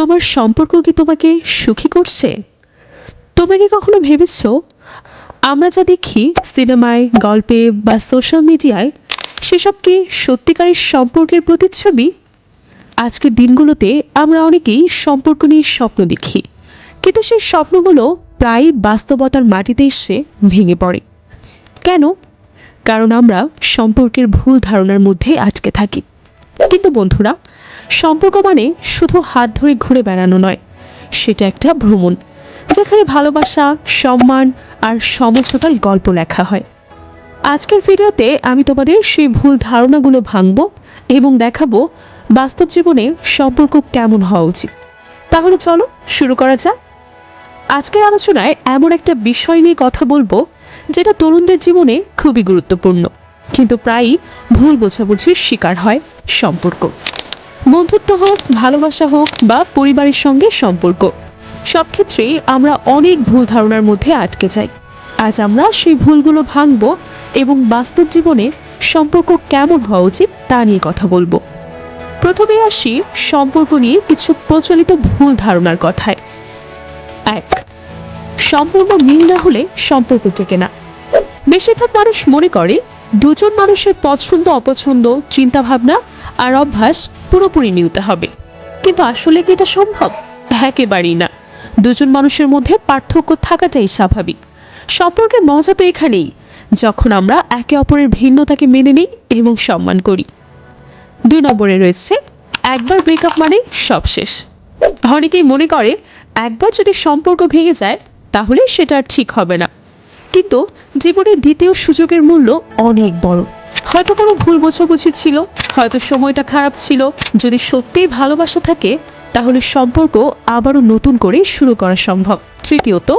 তোমার সম্পর্ক কি তোমাকে সুখী করছে? তোমাকে কখনো ভেবেছ? আমরা যা দেখি সিনেমায়, গল্পে বা সোশ্যাল মিডিয়ায় সেসব কি সত্যিকারের সম্পর্কের প্রতিচ্ছবি? আজকের দিনগুলোতে আমরা অনেকেই সম্পর্ক নিয়ে স্বপ্ন দেখি। কিন্তু সেই স্বপ্নগুলো প্রায় বাস্তবতার মাটিতে এসে ভেঙে পড়ে। কেন? কারণ আমরা সম্পর্কের ভুল ধারণার মধ্যে আটকে থাকি। কিন্তু বন্ধুরা, সম্পর্ক মানে শুধু হাত ধরে ঘুরে বেড়ানো নয়, সেটা একটা ভ্রমণ, যেখানে ভালোবাসা, সম্মান আর সমঝোতার গল্প লেখা হয়। আজকের ভিডিওতে আমি তোমাদের সেই ভুল ধারণাগুলো ভাঙব এবং দেখাবো বাস্তব জীবনে সম্পর্ক কেমন হওয়া উচিত। তাহলে চলো শুরু করা যাক। আজকের আলোচনায় এমন একটা বিষয় নিয়ে কথা বলব, যেটা তরুণদের জীবনে খুবই গুরুত্বপূর্ণ। কিন্তু প্রায়ই ভুল বোঝাবুঝির শিকার হয় সম্পর্ক। বন্ধুত্ব হোক, ভালোবাসা হোক বা পরিবারের সঙ্গে সম্পর্ক, সব ক্ষেত্রেই আমরা অনেক ভুল ধারণার মধ্যে আটকে যাই। আজ আমরা সেই ভুলগুলো ভাঙব এবং বাস্তব জীবনে সম্পর্ক কেমন হওয়া উচিত তা নিয়ে কথা বলব। প্রথমে আসি সম্পর্ক নিয়ে কিছু প্রচলিত ভুল ধারণার কথায়। এক, সম্পূর্ণ মিল না হলে সম্পর্ক টেকে না। বেশিরভাগ মানুষ মনে করে দুজন মানুষের পছন্দ, অপছন্দ, চিন্তাভাবনা আর অভ্যাস পুরোপুরি মিলতে হবে। কিন্তু আসলে কি এটা সম্ভব? একেবারেই না। দুজন মানুষের মধ্যে পার্থক্য থাকাটাই স্বাভাবিক। সম্পর্কের মজা তো এখানেই, যখন আমরা একে অপরের ভিন্নতাকে মেনে নিই এবং সম্মান করি। দুই নম্বরে রয়েছে, একবার ব্রেকআপ মানে সব শেষ। অনেকেই মনে করে, একবার যদি সম্পর্ক ভেঙে যায়, তাহলে সেটা আর ঠিক হবে না। কিন্তু জীবনের দ্বিতীয় সুযোগের মূল্য অনেক বড়। হয়তো কোনো ভুল বোঝাবুঝি ছিল, হয়তো সময়টা খারাপ ছিল। যদি সত্যিই ভালোবাসা থাকে, তাহলে সম্পর্ক আবারও নতুন করে শুরু করা সম্ভব। তৃতীয়ত,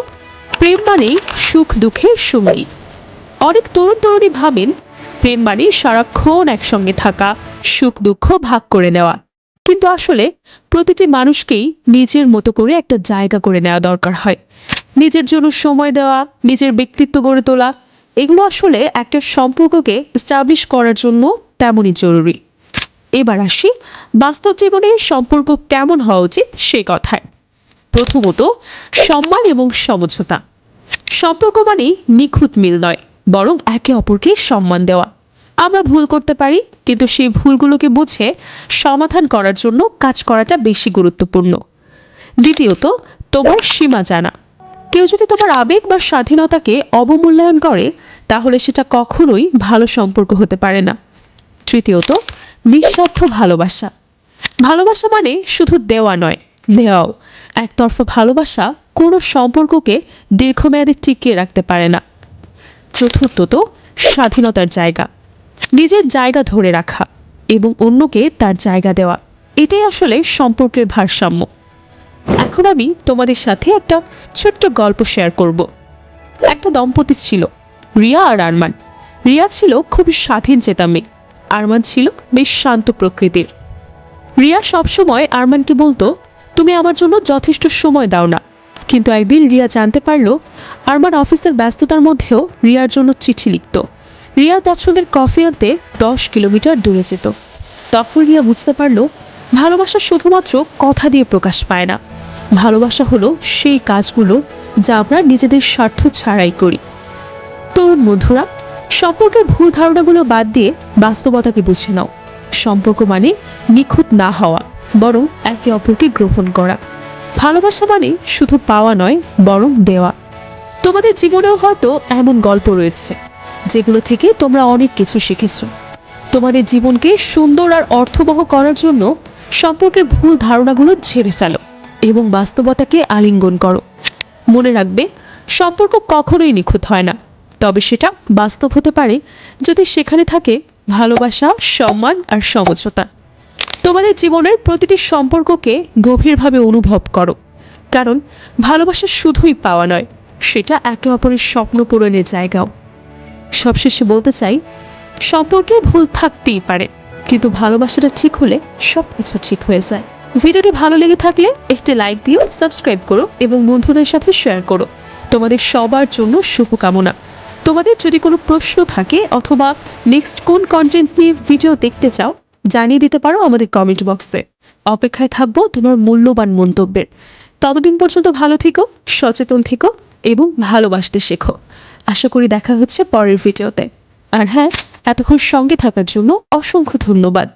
প্রেম মানেই সুখ দুঃখের সঙ্গী অনেক তরুণ তরুণী ভাবেন, প্রেম মানে সারাক্ষণ একসঙ্গে থাকা, সুখ, দুঃখ ভাগ করে নেওয়া। কিন্তু আসলে প্রতিটি মানুষকেই নিজের মতো করে একটা জায়গা করে নেওয়া দরকার হয়। নিজের জন্য সময় দেওয়া, নিজের ব্যক্তিত্ব গড়ে তোলা, এগুলো আসলে একটা সম্পর্ককে স্টাবলিশ করার জন্য তেমনই জরুরি। এবার আসি, বাস্তব জীবনে সম্পর্ক কেমন হওয়া উচিত সে কথায়। প্রথমত, সম্মান এবং সমঝোতা। সম্পর্ক মানে নিখুঁত মিল নয়, বরং একে অপরকে সম্মান দেওয়া। আমরা ভুল করতে পারি, কিন্তু সেই ভুলগুলোকে বুঝে সমাধান করার জন্য কাজ করাটা বেশি গুরুত্বপূর্ণ। দ্বিতীয়ত, তোমার সীমা জানা। কেউ যদি তোমার আবেগ বা স্বাধীনতাকে অবমূল্যায়ন করে, তাহলে সেটা কখনোই ভালো সম্পর্ক হতে পারে না। তৃতীয়ত, নিঃস্বার্থ ভালোবাসা। ভালোবাসা মানে শুধু দেওয়া নয়, নেওয়াও। একতরফা ভালোবাসা কোনো সম্পর্ককে দীর্ঘমেয়াদে টিকিয়ে রাখতে পারে না। চতুর্থত, স্বাধীনতার জায়গা। নিজের জায়গা ধরে রাখা এবং অন্যকে তার জায়গা দেওয়া। এটাই আসলে সম্পর্কের ভারসাম্য। এখন আমি তোমাদের সাথে একটা ছোট্ট গল্প শেয়ার করব। একটা দম্পতি ছিল, রিয়া আর আরমান। রিয়া ছিল খুব স্বাধীন চেতা মেয়ে। আরমান ছিল বেশ শান্ত প্রকৃতির। রিয়া সবসময় আরমানকে বলতো, তুমি আমার জন্য যথেষ্ট সময় দাও না। কিন্তু একদিন রিয়া জানতে পারল, আরমান অফিসের ব্যস্ততার মধ্যেও রিয়ার জন্য চিঠি লিখত। রিয়ার পছন্দের কফি আনতে দশ কিলোমিটার দূরে যেত। তখন রিয়া বুঝতে পারল, ভালোবাসা শুধুমাত্র কথা দিয়ে প্রকাশ পায় না। ভালোবাসা হলো সেই কাজগুলো যা আমরা নিজেদের স্বার্থ ছাড়াই করি। তরুণ বন্ধুরা, সম্পর্কের ভুল ধারণাগুলো বাদ দিয়ে বাস্তবতাকে বুঝে নাও। সম্পর্ক মানে নিখুঁত না হওয়া, বরং একে অপরকে গ্রহণ করা। ভালোবাসা মানে শুধু পাওয়া নয়, বরং দেওয়া। তোমাদের জীবনেও হয়তো এমন গল্প রয়েছে, যেগুলো থেকে তোমরা অনেক কিছু শিখেছো। তোমাদের জীবনকে সুন্দর আর অর্থবহ করার জন্য সম্পর্কের ভুল ধারণাগুলো ঝেড়ে ফেলো। এবং বাস্তবতাকে আলিঙ্গন করো। মনে রাখবে, সম্পর্ক কখনোই নিখুঁত হয় না। তবে সেটা বাস্তব হতে পারে যদি সেখানে থাকে ভালোবাসা, সম্মান আর সমঝোতা। তোমাদের জীবনের প্রতিটি সম্পর্ককে গভীরভাবে অনুভব করো। কারণ ভালোবাসা শুধুই পাওয়া নয়, সেটা একে অপরের স্বপ্ন পূরণের জায়গাও। সবশেষে বলতে চাই, সম্পর্কে ভুল থাকতেই পারে, কিন্তু ভালোবাসাটা ঠিক হলে সব কিছু ঠিক হয়ে যায়। ভিডিওটি ভালো লেগে থাকলে একটি লাইক দিও, সাবস্ক্রাইব করো এবং বন্ধুদের সাথে শেয়ার করো। তোমাদের সবার জন্য শুভকামনা। তোমাদের যদি কোনো প্রশ্ন থাকে অথবা নেক্সট কোন কন্টেন্ট নিয়ে ভিডিও দেখতে চাও, জানিয়ে দিতে পারো আমাদের কমেন্ট বক্সে অপেক্ষায় থাকব তোমার মূল্যবান মন্তব্যের। ততদিন পর্যন্ত ভালো থেকো, সচেতন থেকো এবং ভালোবাসতে শেখো। আশা করি দেখা হচ্ছে পরের ভিডিওতে আর হ্যাঁ এতক্ষণ সঙ্গে থাকার জন্য অসংখ্য ধন্যবাদ।